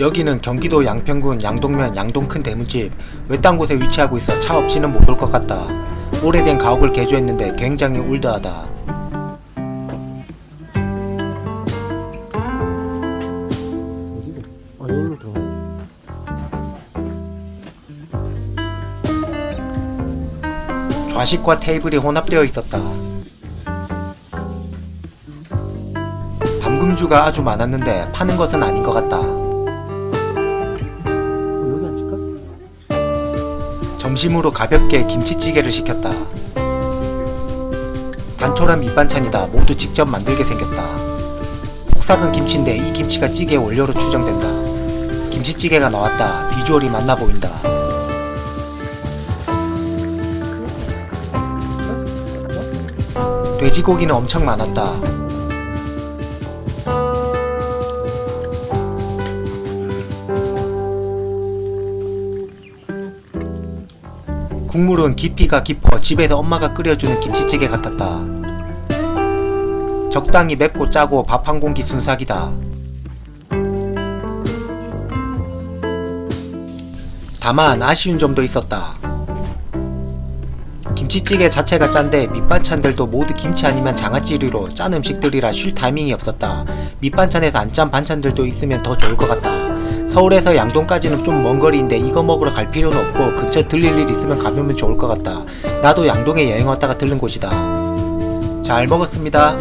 여기는 경기도 양평군 양동면 양동 큰 대문집 외딴 곳에 위치하고 있어 차 없이는 못 올 것 같다. 오래된 가옥을 개조했는데 굉장히 들어가. 좌식과 테이블이 혼합되어 있었다. 담금주가 아주 많았는데 파는 것은 아닌 것 같다. 점심으로 가볍게 김치찌개를 시켰다. 단촐한 밑반찬이다. 모두 직접 만들게 생겼다. 폭삭은 김치인데 이 김치가 찌개 원료로 추정된다. 김치찌개가 나왔다. 비주얼이 맛나 보인다. 돼지고기는 엄청 많았다. 국물은 깊이가 깊어 집에서 엄마가 끓여주는 김치찌개 같았다. 적당히 맵고 짜고 밥 한 공기 순삭이다. 다만 아쉬운 점도 있었다. 김치찌개 자체가 짠데 밑반찬들도 모두 김치 아니면 장아찌리로 짠 음식들이라 쉴 타이밍이 없었다. 밑반찬에서 안 짠 반찬들도 있으면 더 좋을 것 같다. 서울에서 양동까지는 좀 먼 거리인데 이거 먹으러 갈 필요는 없고 근처 들릴 일 있으면 가면 좋을 것 같다. 나도 양동에 여행 왔다가 들른 곳이다. 잘 먹었습니다.